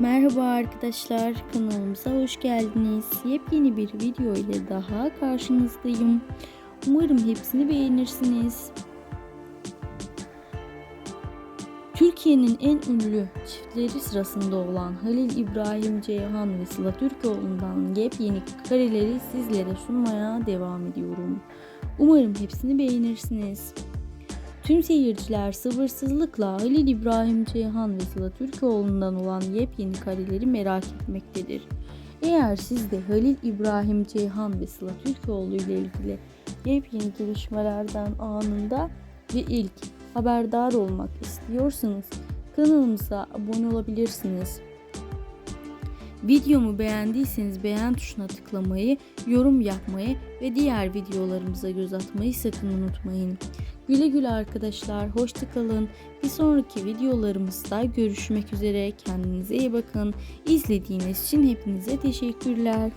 Merhaba arkadaşlar kanalımıza hoş geldiniz. Yepyeni bir video ile daha karşınızdayım. Umarım hepsini beğenirsiniz. Türkiye'nin en ünlü çiftleri sırasında olan Halil İbrahim Ceyhan ve Sıla Türkoğlu'ndan yepyeni kareleri sizlere sunmaya devam ediyorum. Umarım hepsini beğenirsiniz. Tüm seyirciler sabırsızlıkla Halil İbrahim Ceyhan ve Sıla Türkoğlu'ndan olan yepyeni kareleri merak etmektedir. Eğer siz de Halil İbrahim Ceyhan ve Sıla Türkoğlu ile ilgili yepyeni gelişmelerden anında ve ilk haberdar olmak istiyorsanız kanalımıza abone olabilirsiniz. Videomu beğendiyseniz beğen tuşuna tıklamayı, yorum yapmayı ve diğer videolarımıza göz atmayı sakın unutmayın. Güle güle arkadaşlar, hoşçakalın. Bir sonraki videolarımızda görüşmek üzere. Kendinize iyi bakın. İzlediğiniz için hepinize teşekkürler.